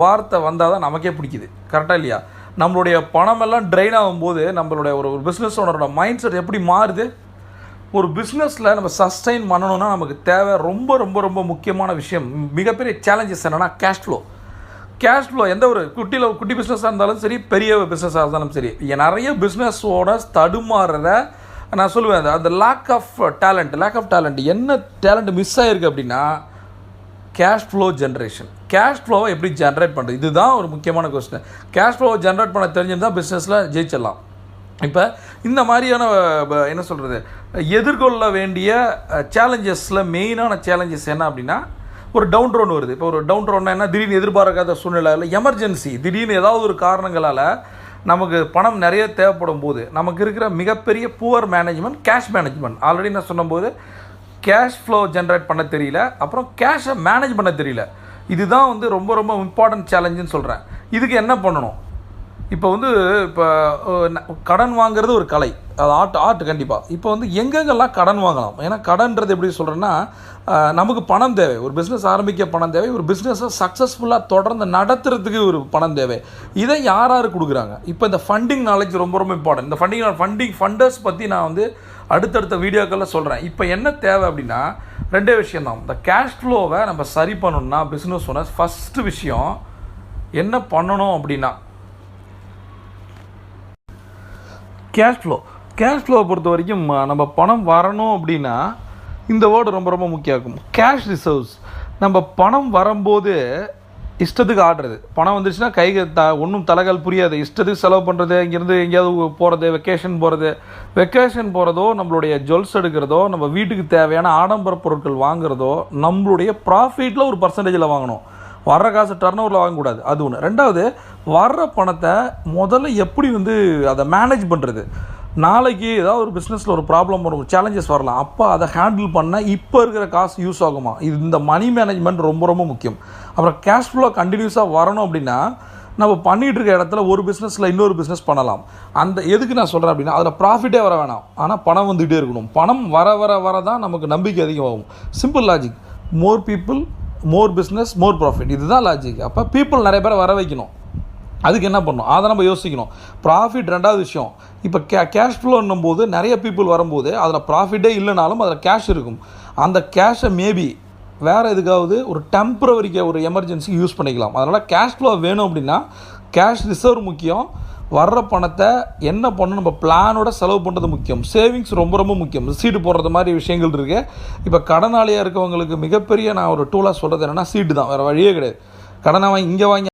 வார்த்தை வந்தால் தான் நமக்கே பிடிக்குது. கரெக்டாக இல்லையா? நம்மளுடைய பணமெல்லாம் ட்ரைன் ஆகும்போது நம்மளுடைய ஒரு ஒரு பிஸ்னஸ் ஓனரோட மைண்ட் செட் எப்படி மாறுது? ஒரு பிஸ்னஸில் நம்ம சஸ்டைன் பண்ணணும்னா நமக்கு தேவை ரொம்ப ரொம்ப ரொம்ப முக்கியமான விஷயம் மிகப்பெரிய சேலஞ்சஸ் என்னென்னா கேஷ் ஃப்ளோ கேஷ் ஃப்ளோ எந்த ஒரு குட்டியில் குட்டி பிஸ்னஸாக இருந்தாலும் சரி பெரிய பிஸ்னஸாக இருந்தாலும் சரி நிறைய பிஸ்னஸ் ஓனர்ஸ் தடுமாறுற நான் சொல்லுவேன் அந்த- அந்த lack of talent lack of talent என்ன டேலண்ட் மிஸ் ஆகிருக்கு அப்படின்னா கேஷ் ஃப்ளோ ஜென்ரேஷன் கேஷ் ஃப்ளோவை எப்படி ஜென்ரேட் பண்ணுறது இதுதான் ஒரு முக்கியமான கொஸ்டின் கேஷ் ஃப்ளோவை ஜென்ரேட் பண்ண தெரிஞ்சிருந்தால் பிஸ்னஸில் ஜெயிச்சிடலாம். இப்போ இந்த மாதிரியான என்ன சொல்கிறது எதிர்கொள்ள வேண்டிய சேலஞ்சஸில் மெயினான சேலஞ்சஸ் என்ன அப்படின்னா ஒரு டவுன் ரோன் வருது. இப்போ ஒரு டவுன் ரோன் என்ன? திடீர்னு எதிர்பார்க்காத சூழ்நிலையில் எமர்ஜென்சி திடீர்னு ஏதாவது ஒரு காரணங்களால் நமக்கு பணம் நிறைய தேவைப்படும் போது நமக்கு இருக்கிற மிகப்பெரிய poor management cash management already நான் சொன்னபோது கேஷ் ஃப்ளோ ஜென்ரேட் பண்ண தெரியல. அப்புறம் கேஷை மேனேஜ் பண்ண தெரியல. இதுதான் வந்து ரொம்ப ரொம்ப இம்பார்ட்டன்ட் சேலஞ்சுன்னு சொல்கிறேன் இதுக்கு என்ன பண்ணணும்? இப்போ வந்து இப்போ கடன் வாங்குறது ஒரு கலை. அது ஆர்ட் ஆர்ட் கண்டிப்பாக இப்போ வந்து எங்கெங்கெல்லாம் கடன் வாங்கலாம்? ஏன்னா கடன்றது எப்படி சொல்கிறேன்னா நமக்கு பணம் தேவை. ஒரு பிஸ்னஸ் ஆரம்பிக்க பணம் தேவை. ஒரு பிஸ்னஸை சக்ஸஸ்ஃபுல்லாக தொடர்ந்து நடத்துறதுக்கு ஒரு பணம் தேவை. இதை யார் யார் கொடுக்குறாங்க? இப்போ இந்த ஃபண்டிங் நாலேஜ் ரொம்ப ரொம்ப இம்பார்ட்டன்ட் இந்த ஃபண்டிங் ஃபண்டிங் ஃபண்டர்ஸ் பற்றி நான் வந்து அடுத்தடுத்த வீடியோக்களில் சொல்கிறேன் இப்போ என்ன தேவை அப்படின்னா ரெண்டே விஷயம் தான் இந்த கேஷ் ஃப்ளோவை நம்ம சரி பண்ணணும்னா பிஸ்னஸ் ஓனர்ஸ் ஃபஸ்ட்டு விஷயம் என்ன பண்ணணும் அப்படின்னா கேஷ் ஃப்ளோ கேஷ் ஃப்ளோவை பொறுத்த வரைக்கும் நம்ம பணம் வரணும் அப்படின்னா இந்த வேர்டு ரொம்ப ரொம்ப முக்கியம் இருக்கும் கேஷ் ரிசர்வ்ஸ் நம்ம பணம் வரும்போது இஷ்டத்துக்கு ஆடுறது. பணம் வந்துருச்சுன்னா கை த ஒன்றும் தலைகால் புரியாது. இஷ்டத்துக்கு செலவு பண்ணுறது இங்கேருந்து எங்கேயாவது போகிறது வெக்கேஷன் போகிறது வெக்கேஷன் போகிறதோ நம்மளுடைய ஜுவல்ஸ் எடுக்கிறதோ நம்ம வீட்டுக்கு தேவையான ஆடம்பர பொருட்கள் வாங்குறதோ நம்மளுடைய ப்ராஃபிட்டில் ஒரு பர்சன்டேஜில் வாங்கணும். வர்ற காசு டர்ன் ஓவரில் வாங்கக்கூடாது அது ஒன்று ரெண்டாவது வர்ற பணத்தை முதல்ல எப்படி வந்து அதை மேனேஜ் பண்ணுறது நாளைக்கு ஏதாவது ஒரு பிஸ்னஸில் ஒரு ப்ராப்ளம் வரும் சேலஞ்சஸ் வரலாம். அப்போ அதை ஹேண்டில் பண்ண இப்போ இருக்கிற காசு யூஸ் ஆகுமா? இது இந்த மணி மேனேஜ்மெண்ட் ரொம்ப ரொம்ப முக்கியம். அப்புறம் கேஷ் ஃப்ளோ கண்டினியூஸாக வரணும் அப்படின்னா நம்ம பண்ணிகிட்டு இருக்க இடத்துல ஒரு பிஸ்னஸில் இன்னொரு பிஸ்னஸ் பண்ணலாம். அந்த எதுக்கு நான் சொல்கிறேன் அப்படின்னா அதில் ப்ராஃபிட்டே வர வேணாம். ஆனால் பணம் வந்துகிட்டே இருக்கணும். பணம் வர வர வர தான் நமக்கு நம்பிக்கை அதிகமாகும். Simple logic more people more business more profit இதுதான் லாஜிக் அப்போ பீப்புள் நிறைய பேரை வர வைக்கணும். அதுக்கு என்ன பண்ணணும்? அதை நம்ம யோசிக்கணும். ப்ராஃபிட் ரெண்டாவது விஷயம். இப்போ கே கேஷ் ஃப்ளோன்னும் போது நிறைய பீப்புள் வரும்போது அதில் ப்ராஃபிட்டே இல்லைனாலும் அதில் கேஷ் இருக்கும். அந்த கேஷை மேபி வேறு எதுக்காவது ஒரு டெம்பரவரிக்கு ஒரு எமர்ஜென்சிக்கு யூஸ் பண்ணிக்கலாம். அதனால் கேஷ் ஃப்ளோ வேணும் அப்படின்னா கேஷ் ரிசர்வ் முக்கியம். வர்ற பணத்தை என்ன பண்ணணும்? நம்ம பிளானோட செலவு பண்ணுறது முக்கியம். சேவிங்ஸ் ரொம்ப ரொம்ப முக்கியம். சீட்டு போடுறது மாதிரி விஷயங்கள் இருக்குது இப்போ கடனாளியாக இருக்கவங்களுக்கு மிகப்பெரிய நான் ஒரு டூலாக சொல்கிறது என்னென்னா சீட்டு தான். வேறு வழியே கிடையாது. கடனை வாங்கி இங்கே வாங்கி